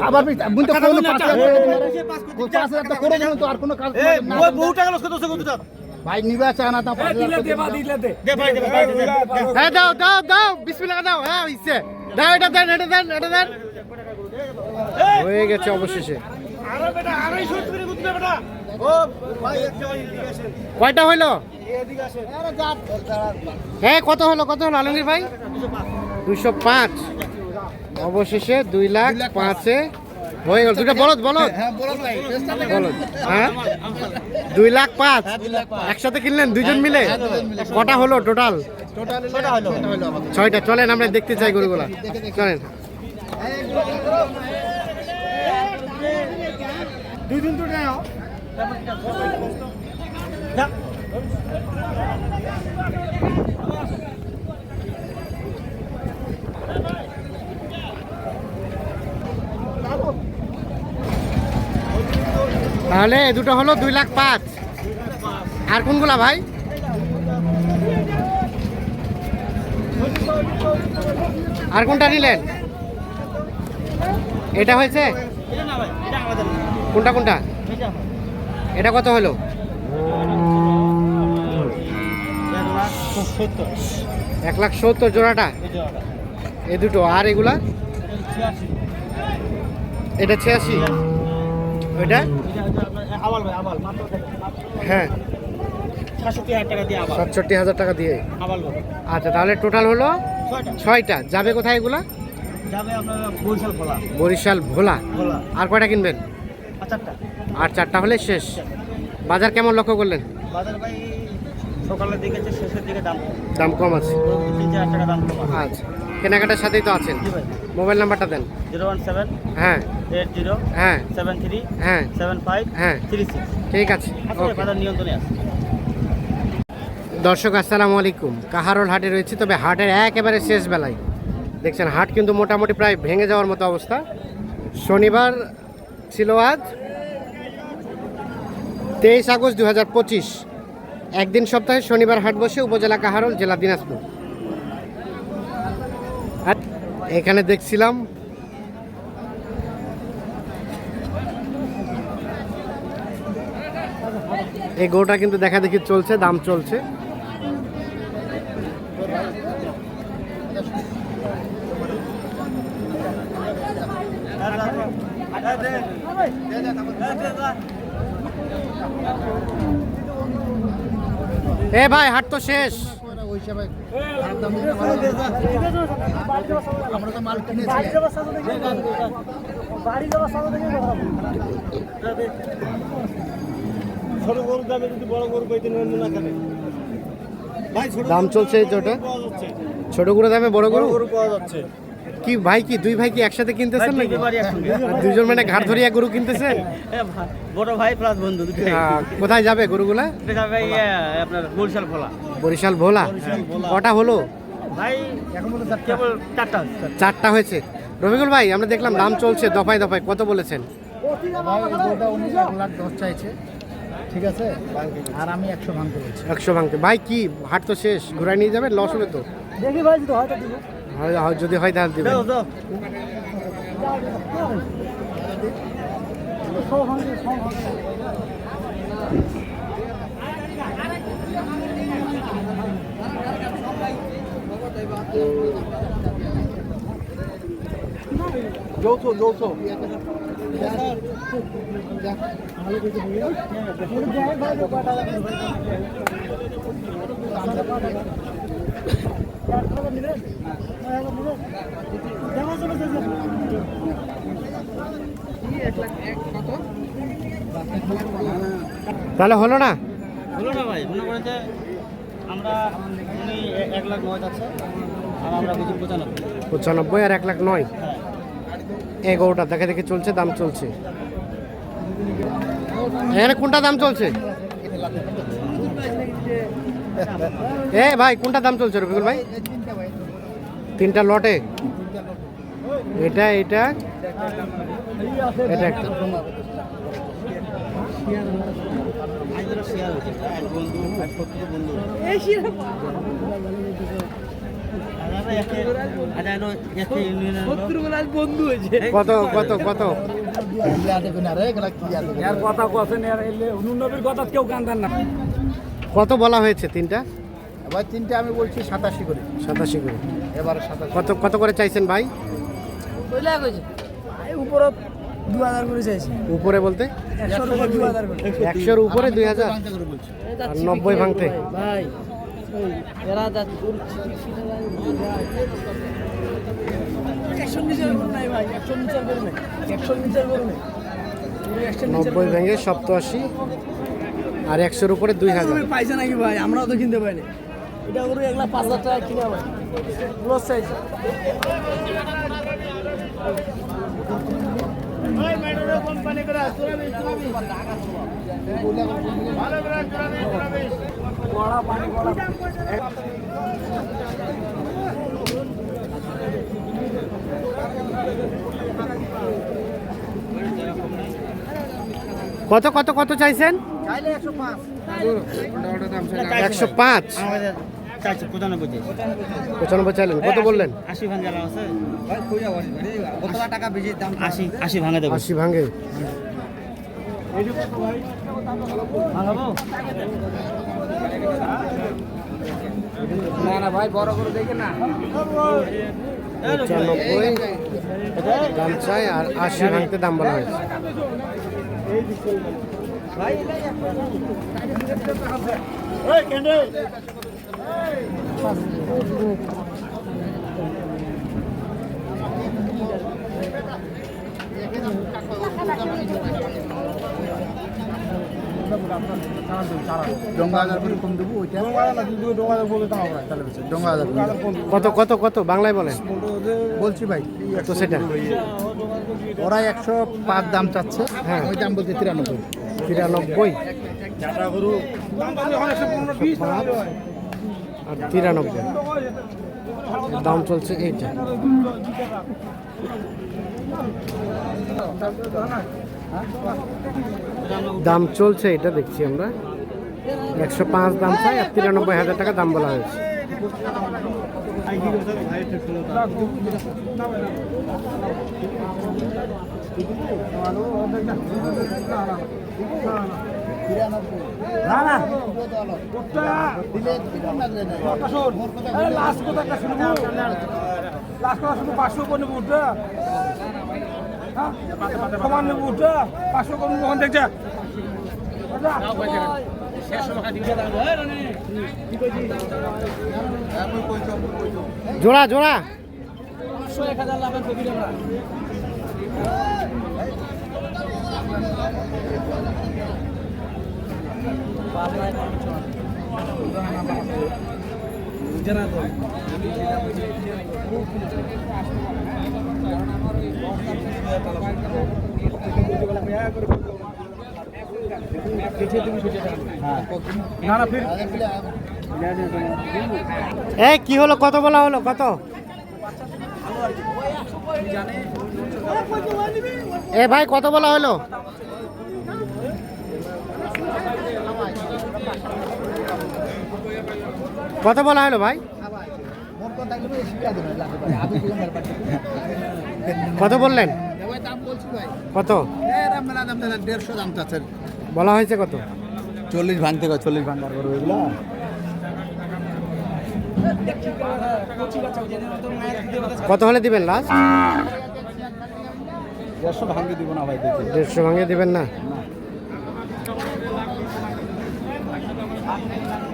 আবার বুঝতে টাকা কোনো দিন না, পাঁচ হাজার দিন না, করে দেবেন। পাঁচ হাজার টাকা করে দেবেন তো আর কোনো কাজ এ না বউ- বহু টাকা লস করতেছে কত টাকা ভাই নিবে চায় না তা পাঁচ হাজার টাকা দাও। দে। ভাই দে ভাই দে, দে, দে। হ্যাঁ দাও দাও দাও বিসমিল্লাহ দাও হ্যাঁ ইচ্ছে দাও এটা দেন এটা দেন এটা দেন। হয়ে গেছে অবশেষে। আরে বেটা আড়াইশো করে বেটা। কয়টা হইল? হ্যাঁ কত হলো কত হলো আলমগীর ভাই? দুশো পাঁচ। অবশেষে দুই লাখ পাঁচে। হয়ে গেল। দুটা বলদ বলদ? হ্যাঁ বলো বলদ। হ্যাঁ? দুই লাখ পাঁচ। একসাথে কিনলেন? দুইজন মিলে? কটা হলো টোটাল? টোটাল ছটা হলো। ছটা হলো আমাদের। ছয়টা। চলেন আমরা দেখতে চাই গরুগুলা চলেন। দুই দিন তো তাহলে দুটো হলো দুই লাখ পাঁচ। আর কোনগুলা ভাই? আর কোনটা নিলেন? এটা হয়েছে। কোনটা কোনটা? এটা কত হলো? এক লাখ সত্তর জোড়াটা? এ দুটো আর এগুলা? এটা ছিয়াশি। এটা ওইটা? হ্যাঁ। সাতষট্টি হাজার টাকা দিয়ে। আচ্ছা তাহলে টোটাল হলো ছয়টা। যাবে কোথায় এগুলা? বরিশাল ভোলা। আর কয়টা কিনবেন? আর চারটা হলে শেষ। বাজার কেমন লক্ষ্য করলেন? বাজার ভাই সকালের দিকে শেষের দিকে দাম কম। দাম কম আছে। আচ্ছা। কেনাকাটার সাথেই তো আছেন। মোবাইল নাম্বারটা দেন। জিরো ওয়ান সেভেন হ্যাঁ। এইট জিরো হ্যাঁ। সেভেন থ্রি হ্যাঁ। সেভেন ফাইভ হ্যাঁ। Three six. ঠিক আছে। বাজার নিয়ন্ত্রণে আছে। দর্শক আসসালামু আলাইকুম। কাহারোল হাটে রয়েছে তবে হাটের একেবারে শেষ বেলায়। দেখছেন হাট কিন্তু মোটামুটি প্রায় ভেঙে যাওয়ার মতো অবস্থা। শনিবার ছিল আজ তেইশ আগস্ট দু হাজার পঁচিশ, একদিন সপ্তাহে শনিবার হাট বসে উপজেলা কাহারোল, জেলা দিনাজপুর। আর এখানে দেখছিলাম, এই গরুটা কিন্তু দেখা দেখি চলছে, দাম চলছে। এ ভাই হাট তো শেষ। আমরা তো মাল কিনেছি ছোট গরুর দামে যদি বড় গরু পাইতে না কেন ভাই দাম চলছে এই ছোট গরু দামে বড় বড় গরু গরু পাওয়া যাচ্ছে। কি ভাই কি দুই ভাই কি একসাথে কিনতেছেন নাকি? দুইজন মানে ঘাট ধরিয়া গরু কিনতেছেন এ বড় ভাই প্লাস বন্ধু কোথায় যাবে গরুগুলা? যাবে ইয়ে, আপনার বরিশাল খোলা বরিশাল ভোলা? ভোলা। কটা হলো? ভাই কেবল চারটা চারটা হয়েছে। রফিকুল ভাই আমরা দেখলাম দাম চলছে দফায় দফায় কত বলেছেন? চাইছে। ঠিক আছে? আর আমি একশো ভাঙতে বলছি। একশো ভাঙতে। ভাই কি হাট তো শেষ ঘুরাই নিয়ে যাবে লস হবে তো। দেখি ভাই যদি হয়তো হয়- হয়- যদি হয় তাহলে দেবেন। যৌথ যৌথ। তাহলে হলো না? হলো না ভাই মনে করেন যে আমরা উনি এক লাখ নয় আছে আর আমরা বুঝি পঁচানব্বই। পঁচানব্বই আর এক লাখ নয়? হ্যাঁ। এই গরুটা দেখে দেখে চলছে দাম চলছে। এখানে কোনটা দাম চলছে? এ ভাই কোনটা দাম চলছে রফিকুল ভাই? তিনটা লটে? এটা এটা একটা। কত কত কত? কথা কথা কেউ না। কত বলা হয়েছে তিনটা? এবার তিনটে আমি বলছি সাতাশি করে। সাতাশি করে। এবার সাতাশি কত কত করে চাইছেন ভাই? উপরে দু হাজার করে চাইছি। উপরে বলতে? একশোর উপর দু হাজার একশোর উপরে দুই হাজার? আর নব্বই ভাঙতে। ভাই নব্বই ভেঙে সপ্তআশি আর একশোর উপরে দুই হাজার। পাইছে নাকি ভাই? আমরাও তো কিনতে পাইনি এটা গরু এক লাখ পাঁচ হাজার টাকা কিনা কড়া পানি কড়া কত কত কত চাইছেন? একশো পাঁচ। পঁচানব্বই চাইছে পঁচানব্বই চাইলেন কত বললেন আশি ভাঙে আছে আশি আশি ভাঙে দেবো আশি ভাঙে না না ভাই বড় করে দেখে না পঁচানব্বই দাম চাই আর আশি ভাঙতে দাম বলা হয়েছে ডঙ্গা কত কত কত? বাংলায় বলেন। বলছি ভাই তো সেটা। ওরা একশো পাঁচ দাম চাচ্ছে হ্যাঁ। ওই দাম বলছে তিরানব্বই। তিরানব্বই? আর তিরানব্বই। দাম চলছে এইটা। দাম চলছে এটা দেখছি আমরা। একশো পাঁচ দাম চাই আর তিরানব্বই হাজার টাকা দাম বলা হয়েছে। না না। লাস্ট কথা শুনব। লাস্ট কথা শুনব, পাঁচশো করে নেব উঠবে হ্যাঁ? দেখছে। জোড়া জোড়া। এক হাজার কপি আমরা জানা তো না না ফির এই কি হলো? কত বলা হলো? কত? এ ভাই কত বলা হলো? কত বলা হলো ভাই? কত বললেন? কত? দেড়শো দাম বলা হয়েছে কত? চল্লিশ ভাঙতে চল্লিশ ভাঙবার করব এগুলো? কত হলে দিবেন লাস্ট? দেড়শো ভাঙতে দিব না ভাই দেড়শো ভাঙে দিবেন না? Obrigada.